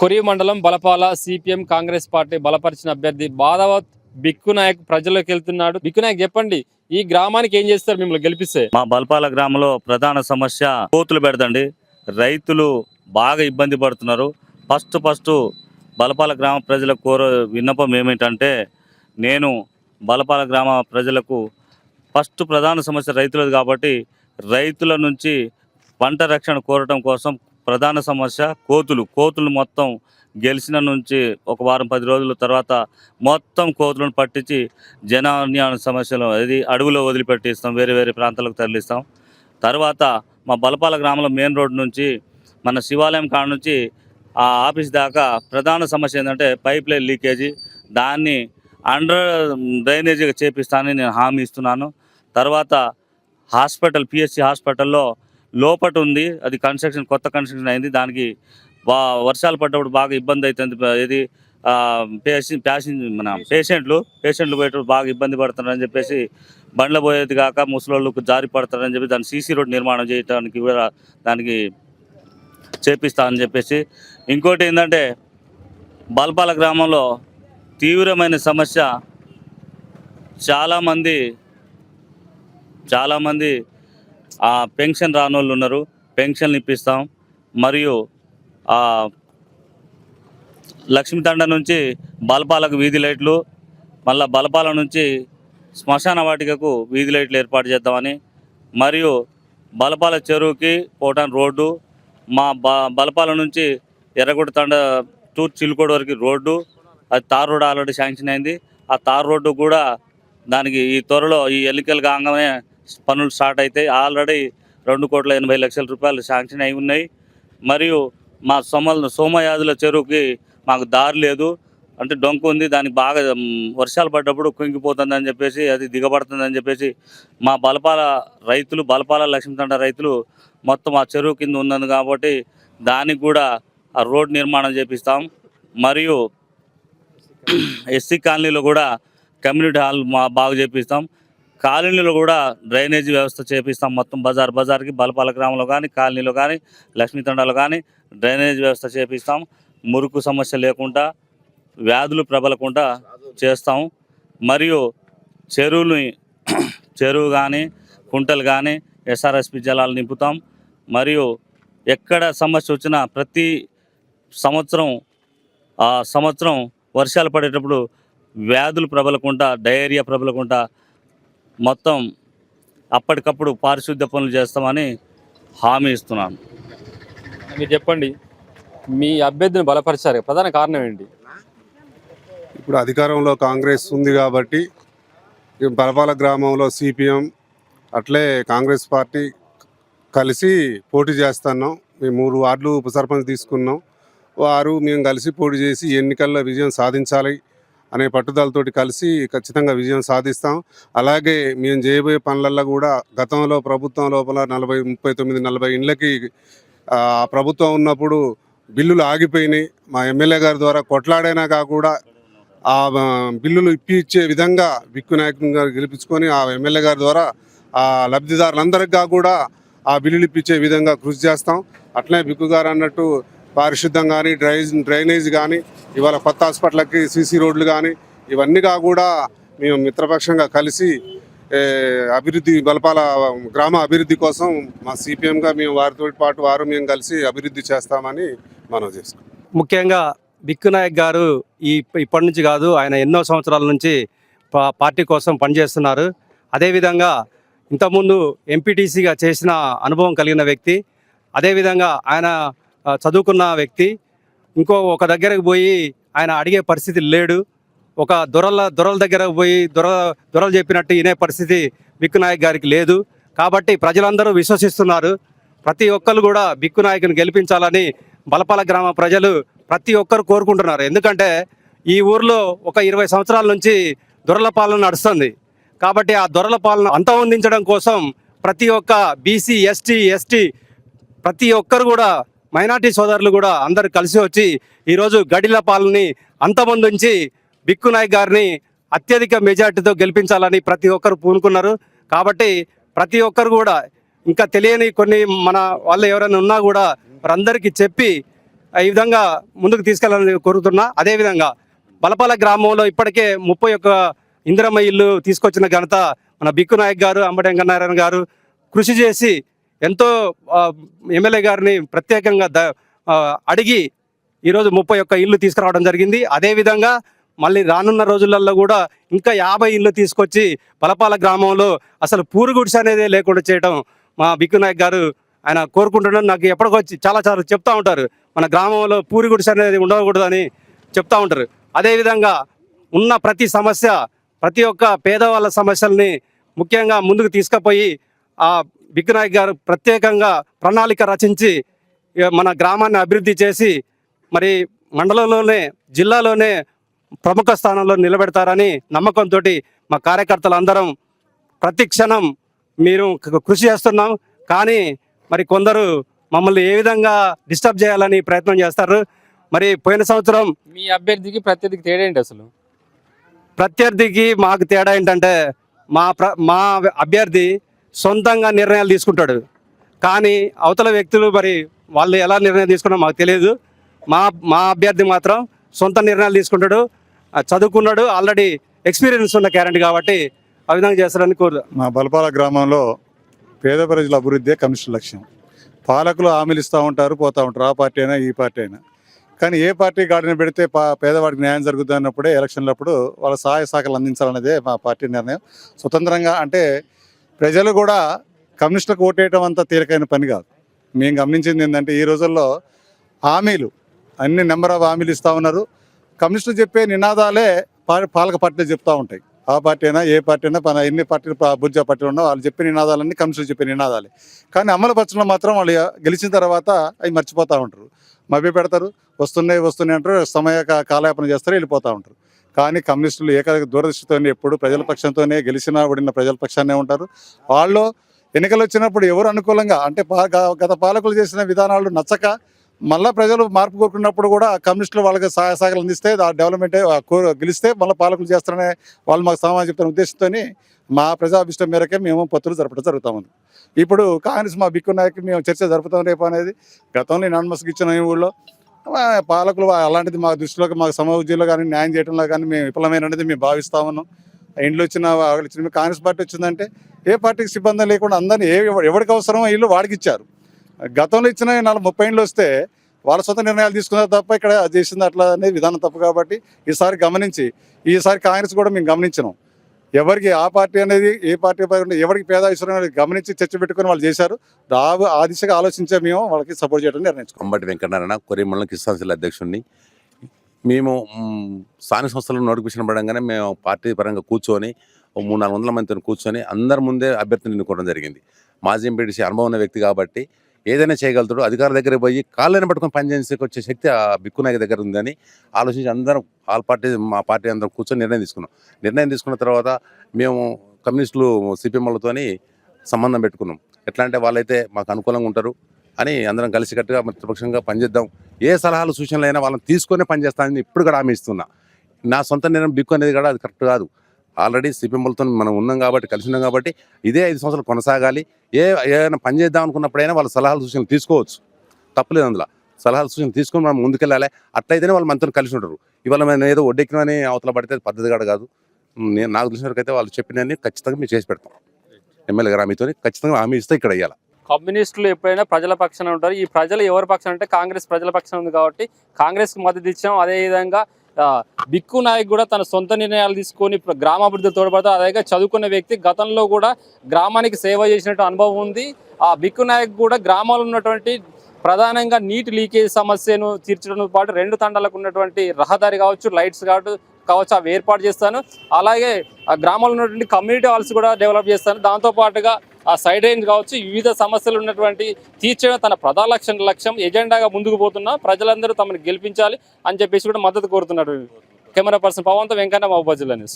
కొరి మండలం బలపాల CPM Congress party బలపరిచిన అభ్యర్థి బాదావత్ బిక్కు నాయక్ ప్రజల్లోకి వెళ్తున్నాడు. బిక్కు నాయక్ చెప్పండి ఈ గ్రామానికి ఏం చేస్తారు మిమ్మల్ని గెలిపిస్తే? మా బల్పాల గ్రామంలో ప్రధాన సమస్య కోతులు పెడతండి. రైతులు బాగా ఇబ్బంది పడుతున్నారు. ఫస్ట్ ఫస్ట్ బలపాల గ్రామ ప్రజలకు కోర విన్నపం ఏమిటంటే నేను బలపాల గ్రామ ప్రజలకు ఫస్ట్ ప్రధాన సమస్య రైతులది కాబట్టి రైతుల నుంచి పంట రక్షణ కోరటం కోసం ప్రధాన సమస్య కోతులు. కోతులు మొత్తం గెలిచిన నుంచి ఒక వారం పది రోజుల తర్వాత మొత్తం కోతులను పట్టించి జనాన్యాన సమస్యలు అది అడవిలో వదిలిపెట్టిస్తాం వేరే వేరే ప్రాంతాలకు తరలిస్తాం. తర్వాత మా బలపాల గ్రామంలో మెయిన్ రోడ్ నుంచి మన శివాలయం కాడ నుంచి ఆ ఆఫీస్ దాకా ప్రధాన సమస్య ఏంటంటే పైప్ లైన్ లీకేజీ. దాన్ని అండర్ డ్రైనేజీగా చేపిస్తానని నేను హామీ ఇస్తున్నాను. తర్వాత హాస్పిటల్ పిఎస్సి హాస్పిటల్లో లోపట ఉంది అది కన్స్ట్రక్షన్ కొత్త కన్స్ట్రక్షన్ అయింది దానికి బా వర్షాలు పడ్డప్పుడు బాగా ఇబ్బంది అవుతుంది ఇది పేషెంట్ ప్యాసింజ్ మన పేషెంట్లు పేషెంట్లు పోయేటప్పుడు బాగా ఇబ్బంది పడుతున్నారని చెప్పేసి బండ్ల పోయేది కాక ముసలోళ్ళకు జారి పడతారని చెప్పి దాని సీసీ రోడ్ నిర్మాణం చేయడానికి కూడా దానికి చేపిస్తామని చెప్పేసి. ఇంకోటి ఏంటంటే బల్పాల గ్రామంలో తీవ్రమైన సమస్య. చాలామంది చాలామంది ఆ పెన్షన్ రాని వాళ్ళు ఉన్నారు. పెన్షన్లు ఇప్పిస్తాం. మరియు లక్ష్మీతండ నుంచి బలపాలకు వీధి లైట్లు మళ్ళీ బలపాల నుంచి శ్మశాన వాటికకు వీధి లైట్లు ఏర్పాటు చేద్దామని మరియు బలపాల చెరువుకి పోవటానికి రోడ్డు మా బ బలపాల నుంచి ఎర్రగుడి తండ టు చిలుకోడు వరకు రోడ్డు అది తార్ రోడ్ ఆల్రెడీ శాంక్షన్ అయింది. ఆ తార్ రోడ్డు కూడా దానికి ఈ త్వరలో ఈ ఎన్నికలు కాగానే పనులు స్టార్ట్ అవుతాయి ఆల్రెడీ రెండు కోట్ల ఎనభై లక్షల రూపాయలు శాంక్షన్ అయి ఉన్నాయి. మరియు మా సోమల సోమయాదుల చెరువుకి మాకు దారి లేదు. అంటే డొంకు ఉంది దానికి బాగా వర్షాలు పడ్డప్పుడు కుంగిపోతుందని చెప్పేసి అది దిగబడుతుందని చెప్పేసి మా బలపాల రైతులు బలపాల లక్ష్మీతండ రైతులు మొత్తం ఆ చెరువు కింద ఉన్నది కాబట్టి దానికి కూడా ఆ రోడ్ నిర్మాణం చేపిస్తాం. మరియు ఎస్సీ కాలనీలో కూడా కమ్యూనిటీ హాల్ మా బాగా చేపిస్తాం. కాలనీలో కూడా డ్రైనేజీ వ్యవస్థ చేపిస్తాం మొత్తం బజార్ బజార్కి బలపాల గ్రామంలో కానీ కాలనీలో కానీ లక్ష్మీతండాలో కానీ డ్రైనేజ్ వ్యవస్థ చేపిస్తాం. మురుకు సమస్య లేకుండా వ్యాధులు ప్రబలకుండా చేస్తాం. మరియు చెరువుని చెరువు కానీ కుంటలు కానీ ఎస్ఆర్ఎస్పి జలాలు నింపుతాం. మరియు ఎక్కడ సమస్య వచ్చినా ప్రతి సంవత్సరం ఆ సంవత్సరం వర్షాలు పడేటప్పుడు వ్యాధులు ప్రబలకుండా డయేరియా ప్రబలకుండా మొత్తం అప్పటికప్పుడు పారిశుద్ధ్య పనులు చేస్తామని హామీ ఇస్తున్నాను. మీరు చెప్పండి మీ అభ్యర్థిని బలపరిచారు. ప్రధాన కారణం ఏంటి? ఇప్పుడు అధికారంలో కాంగ్రెస్ ఉంది కాబట్టి ఈ బలపాల గ్రామంలో సిపిఎం అట్లే కాంగ్రెస్ పార్టీ కలిసి పోటీ చేస్తున్నాం. మేము మూడు వార్డులు ఉప సర్పంచ్ తీసుకున్నాం. వారు మేము కలిసి పోటీ చేసి ఎన్నికల్లో విజయం సాధించాలి. అనే పట్టుదలతోటి కలిసి ఖచ్చితంగా విజయం సాధిస్తాం. అలాగే మేము చేయబోయే పనులల్లో కూడా గతంలో ప్రభుత్వం లోపల నలభై ముప్పై తొమ్మిది నలభై ఇండ్లకి ప్రభుత్వం ఉన్నప్పుడు బిల్లులు ఆగిపోయినాయి. మా ఎమ్మెల్యే గారి ద్వారా కొట్లాడైనా కాకుండా ఆ బిల్లులు ఇప్పించే విధంగా విక్కు నాయకుని గారు గెలిపించుకొని ఆ ఎమ్మెల్యే గారి ద్వారా ఆ లబ్ధిదారులందరికీ కూడా ఆ బిల్లులు ఇప్పించే విధంగా కృషి చేస్తాం. అట్లనే బిక్కు గారు అన్నట్టు పారిశుద్ధం కానీ డ్రైజ్ డ్రైనేజ్ కానీ ఇవాళ కొత్త హాస్పిటల్కి సీసీ రోడ్లు కానీ ఇవన్నీ కూడా మేము మిత్రపక్షంగా కలిసి అభివృద్ధి బలపాల గ్రామ అభివృద్ధి కోసం మా సిపిఎంగా మేము వారితో పాటు వారు మేము కలిసి అభివృద్ధి చేస్తామని మనం చేసుకున్నాం ముఖ్యంగా బిక్కు నాయక్ గారు ఈ ఇప్పటి నుంచి కాదు ఆయన ఎన్నో సంవత్సరాల నుంచి పార్టీ కోసం పనిచేస్తున్నారు. అదేవిధంగా ఇంతకుముందు ఎంపీటీసీగా చేసిన అనుభవం కలిగిన వ్యక్తి అదేవిధంగా ఆయన చదువుకున్న వ్యక్తి ఇంకో ఒక దగ్గరకు పోయి ఆయన అడిగే పరిస్థితి లేడు. ఒక దొరల దొరల దగ్గర పోయి దొర దొరలు చెప్పినట్టు వినే పరిస్థితి బిక్కు నాయక్ గారికి లేదు. కాబట్టి ప్రజలందరూ విశ్వసిస్తున్నారు. ప్రతి ఒక్కరు కూడా బిక్కు నాయకుని గెలిపించాలని బలపాల గ్రామ ప్రజలు ప్రతి ఒక్కరు కోరుకుంటున్నారు. ఎందుకంటే ఈ ఊర్లో ఒక ఇరవై సంవత్సరాల నుంచి దొరల పాలన నడుస్తుంది. కాబట్టి ఆ దొరల పాలన అంతమొందించడం కోసం ప్రతి ఒక్క బీసీ ఎస్టీ ఎస్టీ ప్రతి ఒక్కరు కూడా మైనార్టీ సోదరులు కూడా అందరు కలిసి వచ్చి ఈరోజు గడిల పాలని అంతమొందించి బిక్కు నాయక్ గారిని అత్యధిక మెజార్టీతో గెలిపించాలని ప్రతి ఒక్కరు పూనుకున్నారు. కాబట్టి ప్రతి ఒక్కరు కూడా ఇంకా తెలియని కొన్ని మన వాళ్ళు ఎవరైనా ఉన్నా కూడా వారందరికీ చెప్పి ఈ విధంగా ముందుకు తీసుకెళ్ళాలని కోరుతున్నా. అదేవిధంగా బలపాల గ్రామంలో ఇప్పటికే ముప్పై ఒక్క ఇందిరమ్మ ఇల్లు తీసుకొచ్చిన ఘనత మన బిక్కు నాయక్ గారు అంబటి వెంకటనారాయణ గారు కృషి చేసి ఎంతో ఎమ్మెల్యే గారిని ప్రత్యేకంగా ద అడిగి ఈరోజు ముప్పై ఒక్క ఇల్లు తీసుకురావడం జరిగింది. అదేవిధంగా మళ్ళీ రానున్న రోజులలో కూడా ఇంకా యాభై ఇల్లు తీసుకొచ్చి బలపాల గ్రామంలో అసలు పూరుగుడిస అనేది లేకుండా చేయడం మా బిక్కు నాయక్ గారు ఆయన కోరుకుంటున్నాడు నాకు ఎప్పటికొచ్చి చాలా చాలా చెప్తూ ఉంటారు. మన గ్రామంలో పూరి గుడిసె అనేది ఉండకూడదని చెప్తూ ఉంటారు. అదేవిధంగా ఉన్న ప్రతి సమస్య ప్రతి ఒక్క పేదవాళ్ళ సమస్యల్ని ముఖ్యంగా ముందుకు తీసుకుపోయి ఆ బిక్కు నాయక్ గారు ప్రత్యేకంగా ప్రణాళిక రచించి మన గ్రామాన్ని అభివృద్ధి చేసి మరి మండలంలోనే జిల్లాలోనే ప్రముఖ స్థానంలో నిలబెడతారని నమ్మకంతో మా కార్యకర్తలందరం ప్రతి క్షణం మీరు కృషి చేస్తున్నాం. కానీ మరి కొందరు మమ్మల్ని ఏ విధంగా డిస్టర్బ్ చేయాలని ప్రయత్నం చేస్తారు. మరి పోయిన సంవత్సరం మీ అభ్యర్థికి ప్రత్యర్థికి తేడా ఏంటి అసలు? ప్రత్యర్థికి మాకు తేడా ఏంటంటే మా ప్ర మా అభ్యర్థి సొంతంగా నిర్ణయాలు తీసుకుంటాడు. కానీ అవతల వ్యక్తులు మరి వాళ్ళు ఎలా నిర్ణయం తీసుకున్నారో మాకు తెలియదు. మా మా అభ్యర్థి మాత్రం సొంత నిర్ణయాలు తీసుకుంటాడు. చదువుకున్నాడు. ఆల్రెడీ ఎక్స్పీరియన్స్ ఉన్న క్యారెంట్ కాబట్టి ఆ విధంగా చేస్తారని కోరు మా బలపాల గ్రామంలో పేద ప్రజల అభివృద్ధి కమిషన్ లక్ష్యం. పాలకులు హామీలు ఇస్తూ ఉంటారు పోతూ ఉంటారు. ఆ పార్టీ అయినా ఈ పార్టీ అయినా. కానీ ఏ పార్టీ గాడిన పెడితే పా పేదవాడికి న్యాయం జరుగుతుంది అన్నప్పుడే ఎలక్షన్లప్పుడు వాళ్ళ సహాయ శాఖలు అందించాలన్నదే మా పార్టీ నిర్ణయం. స్వతంత్రంగా అంటే ప్రజలు కూడా కమ్యూనిస్టులకు ఓటేయటం అంత తేలికైన పని కాదు. మేము గమనించింది ఏంటంటే ఈ రోజుల్లో హామీలు అన్ని నెంబర్ ఆఫ్ హామీలు ఇస్తూ ఉన్నారు. కమ్యూనిస్టులు చెప్పే నినాదాలే పాలక పార్టీలు చెప్తూ ఉంటాయి. ఆ పార్టీ అయినా ఏ పార్టీ అయినా పన ఎన్ని పార్టీలు బుర్జా పార్టీలు ఉన్నా వాళ్ళు చెప్పే నినాదాలన్నీ కమ్యూనిస్టులు చెప్పే నినాదాలే. కానీ అమలు పరచడంలో మాత్రం వాళ్ళు గెలిచిన తర్వాత అవి మర్చిపోతూ ఉంటారు. మభ్య పెడతారు వస్తున్నాయి వస్తున్నాయి అంటారు సమయ కాలయాపన చేస్తారు వెళ్ళిపోతూ ఉంటారు. కానీ కమ్యూనిస్టులు ఏక దూరదృష్టితోనే ఎప్పుడు ప్రజల పక్షంతోనే గెలిచినా ఓడిన ప్రజల పక్షాన్నే ఉంటారు. వాళ్ళు ఎన్నికలు వచ్చినప్పుడు ఎవరు అనుకూలంగా అంటే గత పాలకులు చేసిన విధానాలు నచ్చక మళ్ళా ప్రజలు మార్పు కోరుకున్నప్పుడు కూడా కమ్యూనిస్టులు వాళ్ళకి సహాయ సహకారాలు అందిస్తే ఆ డెవలప్మెంట్ గెలిస్తే మళ్ళీ పాలకులు చేస్తారనే వాళ్ళు మాకు సమాజం చెప్తున్న ఉద్దేశంతో మా ప్రజాభిష్టం మేరకే మేము పత్రులు జరపడం జరుగుతా ఉంది ఇప్పుడు కాంగ్రెస్ మా బిక్కు నాయకు మేము చర్చ జరుపుతాం రేపు అనేది గతంలో నాన్మస్కి ఇచ్చిన ఈ ఊళ్ళో పాలకులు అలాంటిది మా దృష్టిలోకి మాకు సమాజంలో కానీ న్యాయం చేయడంలో కానీ మేము విఫలమైనది మేము భావిస్తా ఉన్నాం. ఇండ్లు వచ్చిన వాళ్ళు వచ్చిన కాంగ్రెస్ పార్టీ వచ్చిందంటే ఏ పార్టీకి సిబ్బంది లేకుండా అందరినీ ఏ ఎవరికి అవసరమో ఇల్లు వాడికి ఇచ్చారు. గతంలో ఇచ్చిన నాలుగు ముప్పై ఇండ్లు వస్తే వాళ్ళ సొంత నిర్ణయాలు తీసుకున్నారు తప్ప ఇక్కడ చేసింది అట్లా అనేది విధానం తప్పు కాబట్టి ఈసారి గమనించి ఈసారి కాంగ్రెస్ కూడా మేము గమనించినాం. ఎవరికి ఆ పార్టీ అనేది ఏ పార్టీ పరంగా ఎవరికి పేద అవసరం అనేది గమనించి చర్చ పెట్టుకుని వాళ్ళు చేశారు. రావు ఆ దిశగా ఆలోచించే మేము వాళ్ళకి సపోర్ట్ చేయడం నిర్ణయించుకున్నాం. అంబటి వెంకటనారాయణ కొరియమండలం కిసాన్ సెల్ అధ్యక్షుడిని. మేము స్థానిక సంస్థలను నోటిఫికేషన్ పడంగానే మేము పార్టీ పరంగా కూర్చొని మూడు నాలుగు వందల మందితో కూర్చొని అందరి ముందే అభ్యర్థిని ఎన్నుకోవడం జరిగింది. మాజీ ఎంపీటీసీ అనుభవం ఉన్న వ్యక్తి కాబట్టి ఏదైనా చేయగలుగుతాడు. అధికారుల దగ్గర పోయి కాళ్ళని పట్టుకొని పనిచేసేకి వచ్చే శక్తి ఆ బిక్కు నాయక్ దగ్గర ఉందని ఆలోచించి అందరం ఆల్ పార్టీ మా పార్టీ అందరం కూర్చొని నిర్ణయం తీసుకున్నాం. నిర్ణయం తీసుకున్న తర్వాత మేము కమ్యూనిస్టులు సిపిఎంలతోని సంబంధం పెట్టుకున్నాం. ఎట్లా అంటే వాళ్ళైతే మాకు అనుకూలంగా ఉంటారు అని అందరం కలిసికట్టుగా మిత్రపక్షంగా పనిచేద్దాం. ఏ సలహాలు సూచనలు అయినా వాళ్ళని తీసుకునే పనిచేస్తానని ఇప్పుడు కూడా హామీ ఇస్తున్నా. నా సొంత నిర్ణయం బిక్కు అనేది కూడా అది కరెక్ట్ కాదు. ఆల్రెడీ సిపిఎంలతో మనం ఉన్నాం కాబట్టి కలిసి ఉన్నాం కాబట్టి ఇదే ఐదు సంవత్సరాలు కొనసాగాలి. ఏ ఏదైనా పని చేద్దాం అనుకున్నప్పుడైనా వాళ్ళ సలహాలు సూచనలు తీసుకోవచ్చు. తప్పలేదు అందులో. సలహాలు సూచనలు తీసుకొని మనం ముందుకెళ్ళాలి. అట్లయితేనే వాళ్ళు మనతో కలిసి ఉంటారు ఇవాళ మనం ఏదో వడ్డెక్కినని అవతల పడితే పద్ధతి కూడా కాదు. నేను నాకు తెలిసిన వరకు అయితే వాళ్ళు చెప్పినని ఖచ్చితంగా మేము చేసి పెడతాం. ఎమ్మెల్యే గారు హామీతో ఖచ్చితంగా హామీ ఇస్తే ఇక్కడ వేయాలి కమ్యూనిస్టులు ఎప్పుడైనా ప్రజల పక్షాన ఉంటారు. ఈ ప్రజలు ఎవరి పక్షాన అంటే కాంగ్రెస్ ప్రజల పక్షాన ఉంది కాబట్టి కాంగ్రెస్కి మద్దతు ఇచ్చాం. అదేవిధంగా బిక్కు నాయక్ కూడా తన సొంత నిర్ణయాలు తీసుకొని ఇప్పుడు గ్రామాభివృద్ధి తోడ్పడతారు. అదేగా చదువుకున్న వ్యక్తి గతంలో కూడా గ్రామానికి సేవ చేసినట్టు అనుభవం ఉంది. ఆ బిక్కు నాయక్ కూడా గ్రామాల్లో ఉన్నటువంటి ప్రధానంగా నీటి లీకేజ్ సమస్యను తీర్చడంతో పాటు రెండు తండాలకు ఉన్నటువంటి రహదారి కావచ్చు లైట్స్ కావచ్చు కావచ్చు అవి ఏర్పాటు చేస్తాను. అలాగే గ్రామాల్లో గ్రామంలో ఉన్నటువంటి కమ్యూనిటీ హాల్స్ కూడా డెవలప్ చేస్తాను. దాంతో పాటుగా ఆ సైడ్ రేంజ్ కావచ్చు వివిధ సమస్యలు ఉన్నటువంటి తీర్చడం తన ప్రధాన లక్ష్యం లక్ష్యం ఎజెండాగా ముందుకు పోతున్నా ప్రజలందరూ తమను గెలిపించాలి అని చెప్పేసి కూడా మద్దతు కోరుతున్నారు కెమెరా పర్సన్ పవన్తో వెంకన్న మహబూబ్